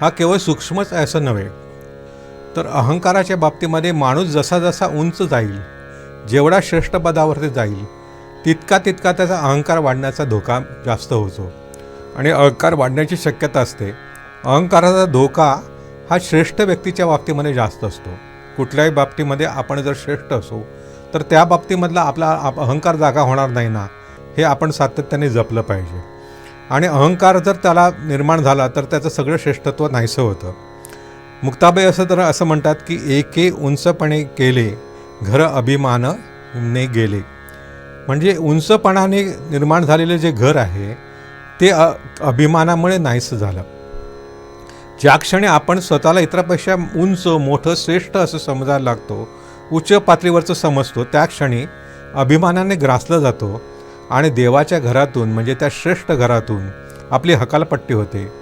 हा केवळ सूक्ष्मच आहे असं नव्हे तर अहंकाराच्या बाबतीमध्ये माणूस जसा जसा उंच जाईल जेवढा श्रेष्ठ पदावरती जाईल तितका तितका त्याचा अहंकार वाढण्याचा धोका जास्त होतो. आणि अहंकार वाढण्याची शक्यता असते. अहंकाराचा धोका हा श्रेष्ठ व्यक्तीच्या बाबतीमध्ये जास्त असतो. कुठल्याही बाबतीमध्ये आपण जर श्रेष्ठ असू तर त्या बाबतीमधला आपला आप- अहंकार जागा होणार नाही ना हे आपण सातत्याने जपलं पाहिजे. आणि अहंकार जर त्याला निर्माण झाला तर त्याचं सगळं श्रेष्ठत्व नाहीसं होतं. मुक्ताबाई असं तर असं म्हणतात की एके उंचपणे केले घर अभिमानने गेले. म्हणजे उंचपणाने निर्माण झालेले जे घर आहे ते अ अभिमानामुळे नाहीसं झालं. ज्या क्षणी आपण स्वतःला इतरापेक्षा उंच मोठं श्रेष्ठ असं समजायला लागतो उच्च पातळीवरचं समजतो त्या क्षणी अभिमानाने ग्रासलं जातो आणि देवाच्या घरातून म्हणजे त्या श्रेष्ठ घरातून आपली हकालपट्टी होते.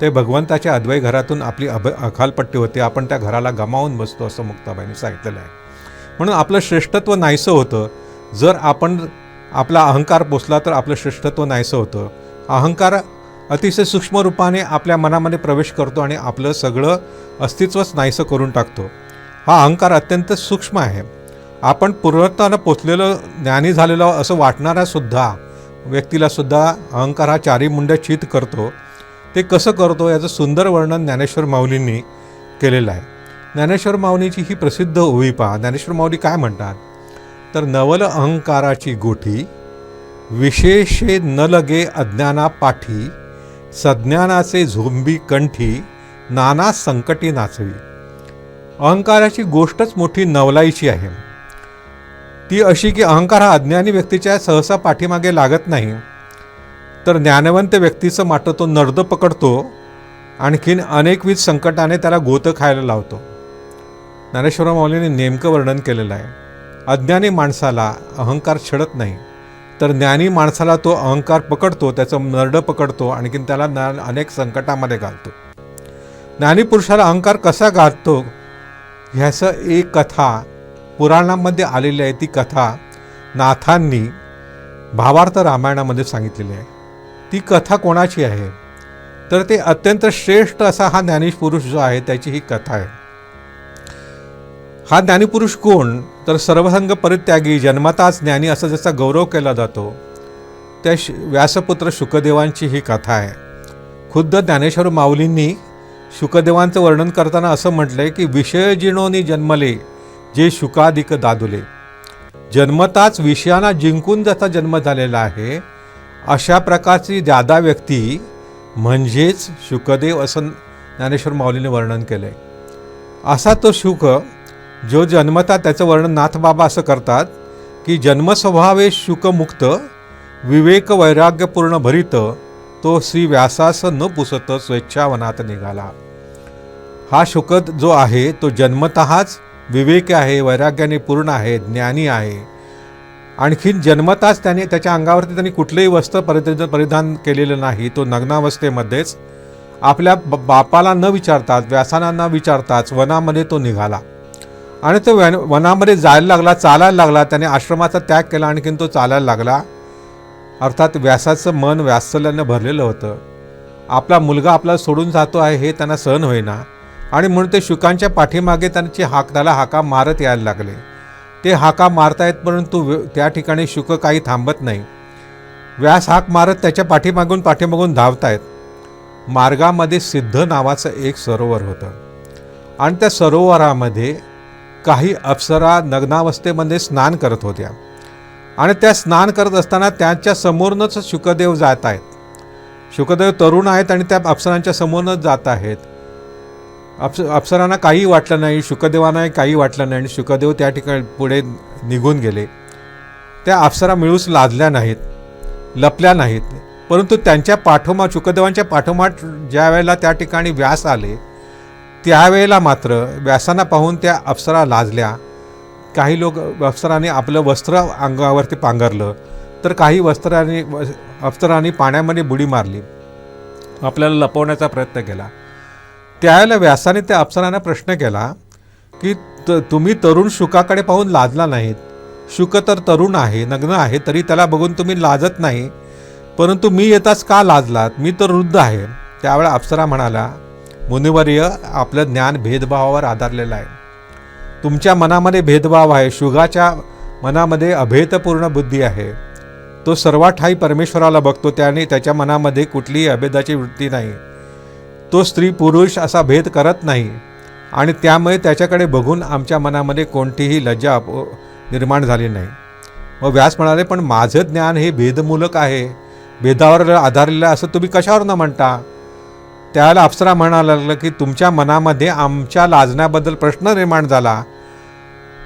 ते भगवंताच्या अद्वै घरातून आपली अभ हकालपट्टी होते. आपण त्या घराला गमावून बसतो असं मुक्ताबाईंनी सांगितलेलं आहे. म्हणून आपलं श्रेष्ठत्व नाहीसं होतं. जर आपण आपला अहंकार पोचला तर आपलं श्रेष्ठत्व नाहीसं होतं. अहंकार अतिशय सूक्ष्म रूपाने आपल्या मनामध्ये प्रवेश करतो आणि आपलं सगळं अस्तित्वच नाहीसं करून टाकतो. हा अहंकार अत्यंत सूक्ष्म आहे. आपण पूर्णत्वानं पोचलेलं ज्ञानी झालेलं असं वाटणारा सुद्धा व्यक्तीला सुद्धा अहंकार हा चारी मुंड्या चित करतो ते कसं करतो याचं सुंदर वर्णन ज्ञानेश्वर माऊलींनी केलेलं आहे. ज्ञानेश्वर माऊलीची ही प्रसिद्ध ओवी पहा. ज्ञानेश्वर माऊली काय म्हणतात? तर नवल अहंकाराची गोठी विशेषे न लगे अज्ञाना पाठी सज्ञानाचे झोंबी कंठी नाना संकटी नाचवी. अहंकाराची गोष्टच मोठी नवलाईची आहे. ती अशी की अहंकार हा अज्ञानी व्यक्तीच्या सहसा पाठीमागे लागत नाही. तर ज्ञानवंत व्यक्तीचं मात्र तो नर्द पकडतो आणखीन अनेकविध संकटाने त्याला गोतं खायला लावतो. ज्ञानेश्वर माऊलीने नेमकं वर्णन केलेलं आहे. अज्ञानी माणसाला अहंकार छडत नाही. तर ज्ञानी माणसाला तो अहंकार पकडतो त्याचं नरडं पकडतो आणखीन त्याला ज्ञान अनेक संकटामध्ये घालतो. ज्ञानी पुरुषाला अहंकार कसा घालतो? ह्याचं एक कथा पुराणामध्ये आलेली आहे ती कथा नाथांनी भावार्थ रामायणामध्ये सांगितलेली आहे. ती कथा कोणाची आहे? तर ते अत्यंत श्रेष्ठ असा हा ज्ञानीश पुरुष जो आहे त्याची ही कथा आहे. हा ज्ञानीपुरुष कोण? तर सर्वसंग परित्यागी जन्मताच ज्ञानी असा जसा गौरव केला जातो. त्या श व्यासपुत्र शुकदेवांची ही कथा आहे. खुद्द ज्ञानेश्वर माऊलींनी शुकदेवांचं वर्णन करताना असं म्हटलंय की विषयजिणोनी जन्मले जे शुकाधिक दादुले. जन्मताच विषयांना जिंकून जसा जन्म झालेला आहे अशा प्रकारची दादा व्यक्ती म्हणजेच शुकदेव असं ज्ञानेश्वर माऊलीने वर्णन केलं आहे असा तो शुक जो जन्मता त्याचं वर्णन नाथबाबा असं करतात की जन्मस्वभावे शुकमुक्त विवेक वैराग्यपूर्ण भरित तो श्री व्यासास न पुसत स्वेच्छावनात निघाला. हा शुक जो आहे तो जन्मतःच विवेक आहे वैराग्याने पूर्ण आहे ज्ञानी आहे. आणखीन जन्मताच त्याने त्याच्या अंगावरती त्यांनी कुठलंही वस्त्र परिधान परिधान केलेलं नाही. तो नग्नावस्थेमध्येच आपल्या ब- बापाला न विचारताच व्यासनांना न विचारताच वनामध्ये तो निघाला. आणि तो वन वनामध्ये जायला लागला चालायला लागला. त्याने आश्रमाचा त्याग केला आणखीन तो चालायला लागला. अर्थात व्यासाचं मन व्यासल्यानं भरलेलं होतं. आपला मुलगा आपला सोडून जातो आहे हे त्यांना सहन होईना. आणि म्हणून ते शुकांच्या पाठीमागे त्यांची हाक त्याला हाका मारत यायला लागले. ते हाका मारतायत परंतु व्य- त्या ठिकाणी शुक काही थांबत नाही. व्यास हाक मारत त्याच्या पाठीमागून पाठीमागून धावतायत. मार्गामध्ये सिद्ध नावाचं एक सरोवर होतं. आणि त्या सरोवरामध्ये काही अप्सरा नग्नावस्थेमध्ये स्नान करत होत्या. आणि त्या स्नान करत असताना त्यांच्या समोरनंच शुकदेव जात आहेत शुकदेव तरुण आहेत आणि त्या अप्सरांच्या समोरनंच जात आहेत. अप्स अप्सरांना काही वाटलं नाही शुकदेवांनाही काही वाटलं नाही आणि शुकदेव त्या ठिकाणी पुढे निघून गेले. त्या अप्सरा मिळूच लाजल्या नाहीत लपल्या नाहीत. परंतु त्यांच्या पाठोमा शुकदेवांच्या पाठोमाठ ज्या वेळेला त्या ठिकाणी व्यास आले त्यावेळेला मात्र व्यासांना पाहून त्या अप्सरा लाजल्या काही लोक अप्सरांनी आपलं वस्त्र अंगावरती पांघरलं तर काही वस्त्रांनी अप्सरांनी पाण्यामध्ये बुडी मारली. आपल्याला लपवण्याचा प्रयत्न केला. त्यावेळेला व्यासाने त्या अप्सरांना प्रश्न केला की त तुम्ही तरुण शुकाकडे पाहून लाजला नाहीत. शुक तर तरुण आहे नग्न आहे तरी त्याला बघून तुम्ही लाजत नाही. परंतु मी येताच का लाजलात? मी तर वृद्ध आहे. त्यावेळेला अप्सरा म्हणाला मुनिवर्य आपलं ज्ञान भेदभावावर आधारलेलं आहे. तुमच्या मनामध्ये भेदभाव आहे. शुगाच्या मनामध्ये अभेदपूर्ण बुद्धी आहे. तो सर्वात ठाई परमेश्वराला बघतो. त्याने त्याच्या मनामध्ये कुठलीही अभेदाची वृत्ती नाही. तो स्त्री पुरुष असा भेद करत नाही. आणि त्यामुळे त्याच्याकडे बघून आमच्या मनामध्ये कोणतीही लज्जा निर्माण झाली नाही. मग व्यास म्हणाले पण माझं ज्ञान हे भेदमूलक आहे. भेदावर आधारलेलं असं तुम्ही कशावर न म्हणता? त्याला अप्सरा म्हणायला लागलं की तुमच्या मनामध्ये आमच्या लाजण्याबद्दल प्रश्न निर्माण झाला.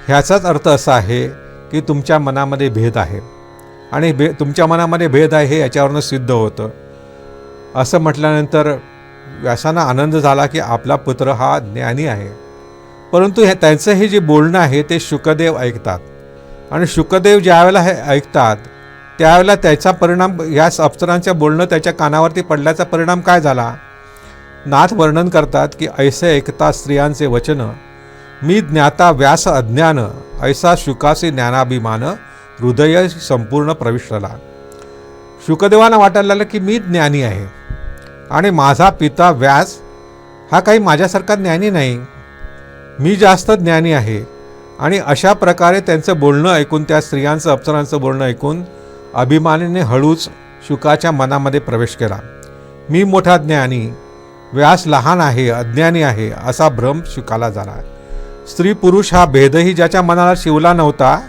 ह्याचाच अर्थ असा आहे की तुमच्या मनामध्ये भेद आहे. आणि भे तुमच्या मनामध्ये भेद आहे हे याच्यावरनं सिद्ध होतं. असं म्हटल्यानंतर व्यासांना आनंद झाला की आपला पुत्र हा ज्ञानी आहे. परंतु हे त्यांचं हे जे बोलणं आहे ते शुकदेव ऐकतात. आणि शुकदेव ज्यावेळेला हे ऐकतात त्यावेळेला त्याचा परिणाम या अप्सरांच्या बोलणं त्याच्या कानावरती पडल्याचा परिणाम काय झाला? नाथ वर्णन करतात की ऐसे ऐकता स्त्रियांचे वचन मी ज्ञाता व्यास अज्ञान ऐसा शुकासी ज्ञानाभिमान हृदय संपूर्ण प्रविष्टला. शुकदेवांना वाटायला लागलं की मी ज्ञानी आहे. आणि माझा पिता व्यास हा काही माझ्यासारखा ज्ञानी नाही. मी जास्त ज्ञानी आहे. आणि अशा प्रकारे त्यांचं बोलणं ऐकून त्या स्त्रियांचं अप्सरांचं बोलणं ऐकून अभिमानीने हळूच शुकाच्या मनामध्ये प्रवेश केला. मी मोठा ज्ञानी व्यास लहान आहे अज्ञानी आहे असा भ्रम शुकाला झाला. स्त्री पुरुष हा भेदही ज्याच्या मनाला शिवला नव्हता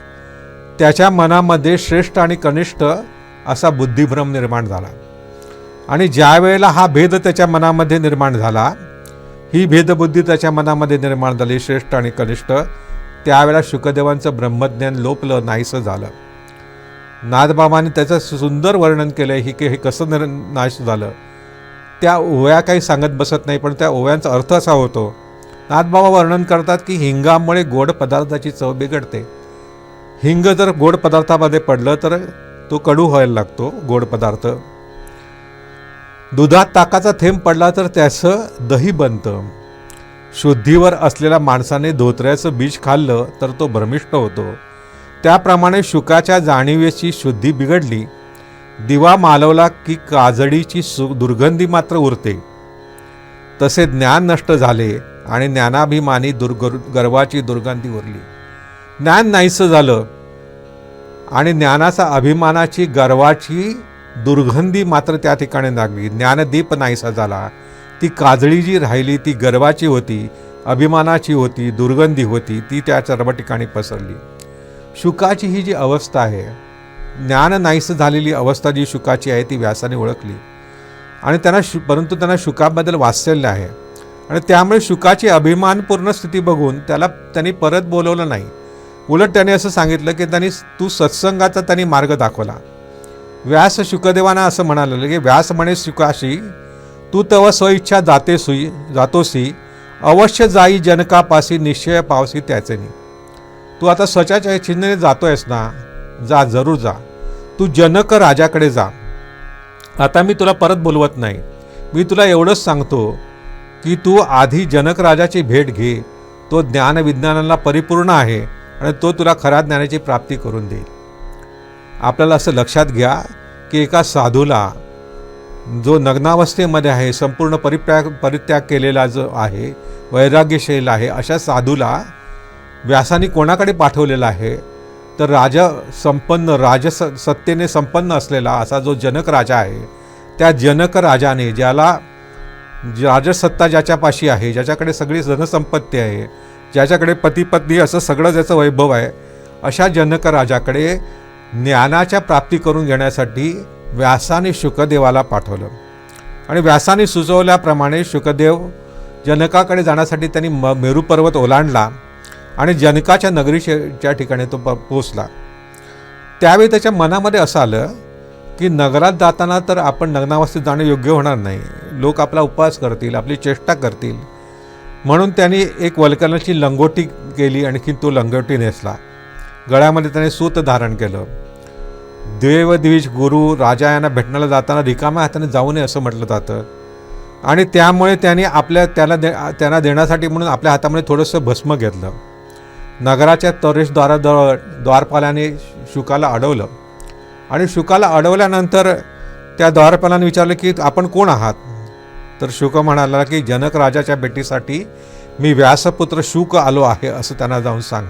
त्याच्या मनामध्ये श्रेष्ठ आणि कनिष्ठ असा बुद्धिभ्रम निर्माण झाला. आणि ज्या वेळेला हा भेद त्याच्या मनामध्ये निर्माण झाला ही भेदबुद्धी त्याच्या मनामध्ये निर्माण झाली श्रेष्ठ आणि कनिष्ठ त्यावेळेला शुकदेवांचं ब्रह्मज्ञान लोपलं नाहीसं झालं. नादबाबाने त्याचं सुंदर वर्णन केलं ही की हे कसं निर नाश झालं. त्या ओव्या काही सांगत बसत नाही पण त्या ओव्यांचा अर्थ असा होतो नाथबाबा वर्णन करतात की हिंगामुळे गोड पदार्थाची चव बिघडते. हिंग जर गोड पदार्थामध्ये पडलं तर तो कडू व्हायला लागतो गोड पदार्थ. दुधात ताकाचा थेंब पडला तर त्याचं दही बनतं. शुद्धीवर असलेल्या माणसाने धोत्र्याचं बीज खाल्लं तर तो भ्रमिष्ट होतो. त्याप्रमाणे शुकाच्या जाणीवेची शुद्धी बिघडली. दिवा मालवला की काजडीची सु दुर्गंधी मात्र उरते. तसे ज्ञान नष्ट झाले आणि ज्ञानाभिमानी दुर्गर गर्वाची दुर्गंधी उरली. ज्ञान नाहीसं झालं आणि ज्ञानाचा अभिमानाची गर्वाची दुर्गंधी मात्र त्या ठिकाणी लागली. ज्ञानदीप नाहीसा झाला. ती काजळी जी राहिली ती गर्वाची होती अभिमानाची होती दुर्गंधी होती ती त्या सर्व ठिकाणी पसरली. शुकाची ही जी अवस्था आहे ज्ञान नाहीसं झालेली अवस्था जी शुकाची आहे ती व्यासाने ओळखली. आणि त्यांना शु परंतु त्यांना शुकाबद्दल वात्सल्य आहे. आणि त्यामुळे शुकाची अभिमानपूर्ण स्थिती बघून त्याला त्यांनी परत बोलवलं नाही. उलट त्याने असं सांगितलं की त्यांनी तू सत्संगाचा त्यांनी मार्ग दाखवला. व्यास शुकदेवाना असं म्हणाले की व्यास म्हणे शुकाशी तू तव स्वइच्छा जातेसुई जातोसी अवश्य जाई जनकापासी निश्चय पावसी त्याचेनी. तू आता स्वचाचै चिन्हने जातो आहेस ना जा जरूर जा. तू जनक राजाकडे जा. आता मी तुला परत बोलवत नाही. मी तुला एवढंच सांगतो की तू आधी जनक राजाची भेट घे. तो ज्ञान विज्ञानाला परिपूर्ण आहे आणि तो तुला खऱ्या ज्ञानाची प्राप्ती करून देईल. आपल्याला असं लक्षात घ्या की एका साधूला जो नग्नावस्थेमध्ये आहे संपूर्ण परित्याग परित्याग केलेला जो आहे वैराग्यशील आहे अशा साधूला व्यासाने कोणाकडे पाठवलेला आहे? तर राजा संपन्न राजस सत्तेने संपन्न असलेला असा जो जनक राजा आहे त्या जनक राजाने ज्याला राजसत्ता ज्याच्यापाशी आहे ज्याच्याकडे सगळी धनसंपत्ती आहे ज्याच्याकडे पतीपत्नी असं सगळं ज्याचं वैभव आहे अशा जनक राजाकडे ज्ञानाच्या प्राप्ती करून घेण्यासाठी व्यासाने शुकदेवाला पाठवलं. आणि व्यासाने सुचवल्याप्रमाणे शुकदेव जनकाकडे जाण्यासाठी त्यांनी म मेरू पर्वत ओलांडला आणि जनकाच्या नगरीच्या ठिकाणी तो प पोचला त्यावेळी त्याच्या मनामध्ये असं आलं की नगरात जाताना तर आपण नग्नावस्थेत जाणं योग्य होणार नाही. लोक आपला उपवास करतील आपली चेष्टा करतील. म्हणून त्यांनी एक वल्कनाची लंगोटी केली आणखी तो लंगोटी नेसला. गळ्यामध्ये त्याने सूत धारण केलं. देव द्विज गुरु राजा यांना भेटण्याला जाताना रिकाम्या हाताने जाऊ नये असं म्हटलं जातं. आणि त्यामुळे त्यांनी आपल्या त्याला दे त्यांना देण्यासाठी म्हणून आपल्या हातामध्ये थोडंसं भस्म घेतलं. नगराच्या प्रवेशद्वाराजवळ द्वारपालाने शुकाला अडवलं. आणि शुकाला अडवल्यानंतर त्या द्वारपालाने विचारलं की आपण कोण आहात? तर शुक म्हणाला की जनक राजाच्या भेटीसाठी मी व्यासपुत्र शुक आलो आहे असं त्यांना जाऊन सांग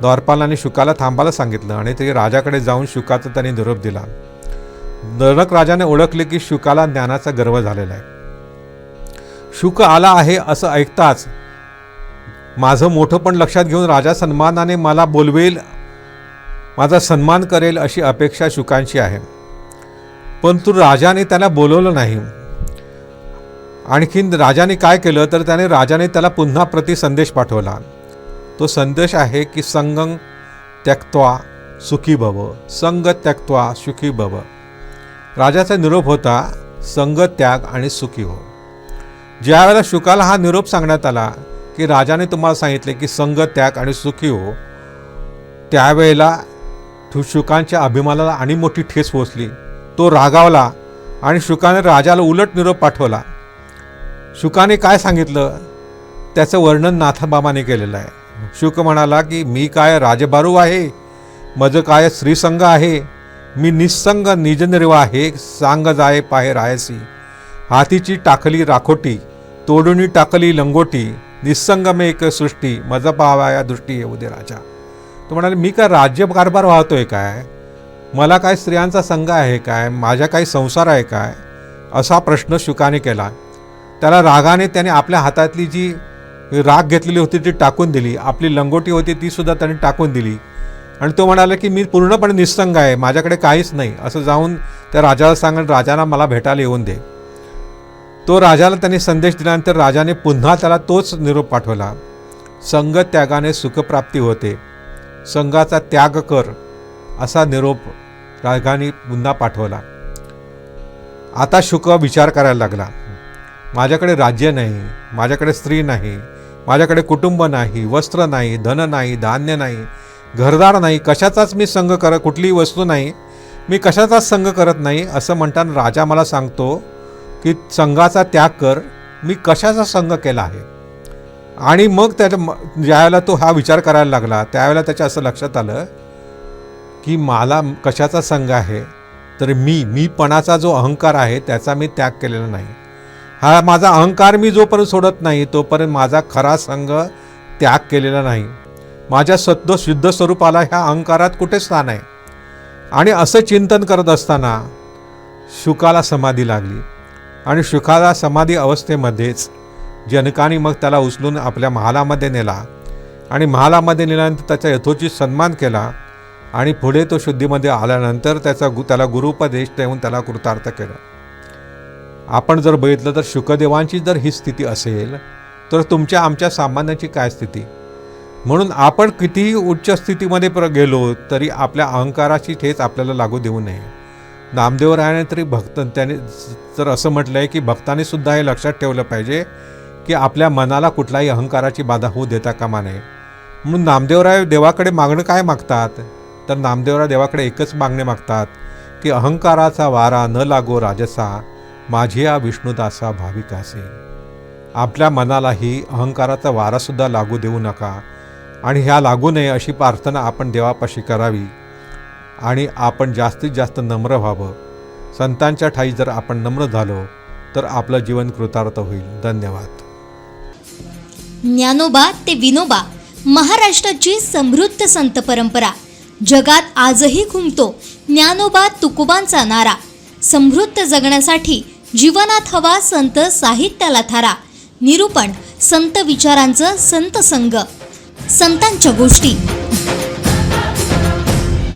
द्वारपालाने शुकाला थांबायला सांगितलं आणि ते राजाकडे जाऊन शुकाचा त्यांनी निरोप दिला. नरक राजाने ओळखले की शुकाला ज्ञानाचा गर्व झालेला आहे. शुक आला आहे असं ऐकताच माझं मोठं पण लक्षात घेऊन राजा सन्मानाने मला बोलवेल माझा सन्मान करेल अशी अपेक्षा शुकांची आहे. परंतु राजाने त्याला बोलवलं नाही. आणखीन राजाने काय केलं तर त्याने राजाने त्याला पुन्हा प्रति संदेश पाठवला. तो संदेश आहे की संगम त्यक्त्वा सुखी भव संग त्यक्त्वा सुखी भव. राजाचा निरोप होता संग त्याग आणि सुखी हो. ज्यावेळेला शुकाला हा निरोप सांगण्यात आला की राजाने तुम्हाला सांगितले की संग त्याग आणि सुखी हो त्यावेळेला तू शुकांच्या अभिमानाला आणि मोठी ठेस पोचली तो रागावला आणि शुकाने राजाला उलट निरोप पाठवला. शुकाने काय सांगितलं? त्याचं वर्णन नाथाबाबाने केलेलं आहे. शुक म्हणाला की मी काय राजबारू आहे? मज काय श्रीसंग आहे? मी निसंग निजनिर्व आहे सांग जाय पाहे रायसी. हातीची टाकली राखोटी तोडूनी टाकली लंगोटी निसंग मे एक सृष्टी मज पाहावा या दृष्टी येऊ दे राजा. तो म्हणाले मी काय राज्य कारभार वाहतोय काय? मला काय स्त्रियांचा संघ आहे काय? माझ्या काही संसार आहे काय? असा प्रश्न शुकाने केला. त्याला रागाने त्याने आपल्या हातातली जी राग घेतलेली होती ती टाकून दिली. आपली लंगोटी होती ती सुद्धा त्याने टाकून दिली. आणि तो म्हणाला की मी पूर्णपणे निस्संग आहे माझ्याकडे काहीच नाही. असं जाऊन त्या राजाला सांगून राजाला मला भेटायला येऊन दे. तो राजाला त्यांनी संदेश दिल्यानंतर राजाने पुन्हा त्याला तोच निरोप पाठवला. संग त्यागाने सुखप्राप्ती होते. संघाचा त्याग कर असा निरोप राजाने पुन्हा पाठवला. आता शुक विचार करायला लागला. माझ्याकडे राज्य नाही माझ्याकडे स्त्री नाही माझ्याकडे कुटुंब नाही वस्त्र नाही धन नाही धान्य नाही घरदार नाही कशाचाच मी संघ कर कुठलीही वस्तू नाही मी कशाचाच संघ करत नाही असं म्हणताना राजा मला सांगतो की संघाचा त्याग कर मी कशाचा संघ केला आहे? आणि मग त्याच्या म- ज्यावेळेला तो हा विचार करायला लागला त्यावेळेला त्याच्या असं लक्षात आलं की मला कशाचा संघ आहे तर मी मीपणाचा जो अहंकार आहे त्याचा मी त्याग केलेला नाही. हा माझा अहंकार मी जोपर्यंत सोडत नाही तोपर्यंत माझा खरा संघ त्याग केलेला नाही. माझ्या सत्व शुद्ध स्वरूपाला ह्या अहंकारात कुठे स्थान आहे? आणि असं चिंतन करत असताना शुकाला समाधी लागली. आणि शुकाला समाधी अवस्थेमध्येच जनकाने मग त्याला उचलून आपल्या महालामध्ये नेला. आणि महालामध्ये नेल्यानंतर त्याचा यथोचित सन्मान केला आणि पुढे तो शुद्धीमध्ये आल्यानंतर त्याचा गु त्याला गुरुपदेश देऊन त्याला कृतार्थ केलं. आपण जर बघितलं तर शुकदेवांची जर ही स्थिती असेल तर तुमच्या आमच्या सामान्याची काय स्थिती? म्हणून आपण कितीही उच्च स्थितीमध्ये प्र गेलो तरी आपल्या अहंकाराची ठेच आपल्याला लागू देऊ नये. नामदेवरायाने तरी भक्त त्याने जर असं म्हटलं आहे की भक्ताने सुद्धा हे लक्षात ठेवलं पाहिजे की आपल्या मनाला कुठलाही अहंकाराची बाधा होऊ देता कामा नये. म्हणून नामदेवराय देवाकडे मागणं काय मागतात? तर नामदेवराय देवाकडे एकच मागणे मागतात की अहंकाराचा वारा न लागो राजसा माझी या विष्णुदासा असेल आपल्या मनालाही अहंकाराचा वारासुद्धा लागू देऊ नका आणि ह्या लागू नये अशी प्रार्थना आपण देवापाशी करावी आणि आपण जास्तीत जास्त नम्र व्हावं. संतांच्या ठाई जर आपण नम्र झालो तर आपलं जीवन कृतार्थ होईल. धन्यवाद. ज्ञानोबा ते विनोबा महाराष्ट्राची समृद्ध संत परंपरा. जगात आजही घुमतो ज्ञानोबा तुकोबांचा नारा. समृद्ध जगण्यासाठी जीवनात हवा संत साहित्याला थारा. निरूपण संत विचारांचं संत संग संतांच्या गोष्टी.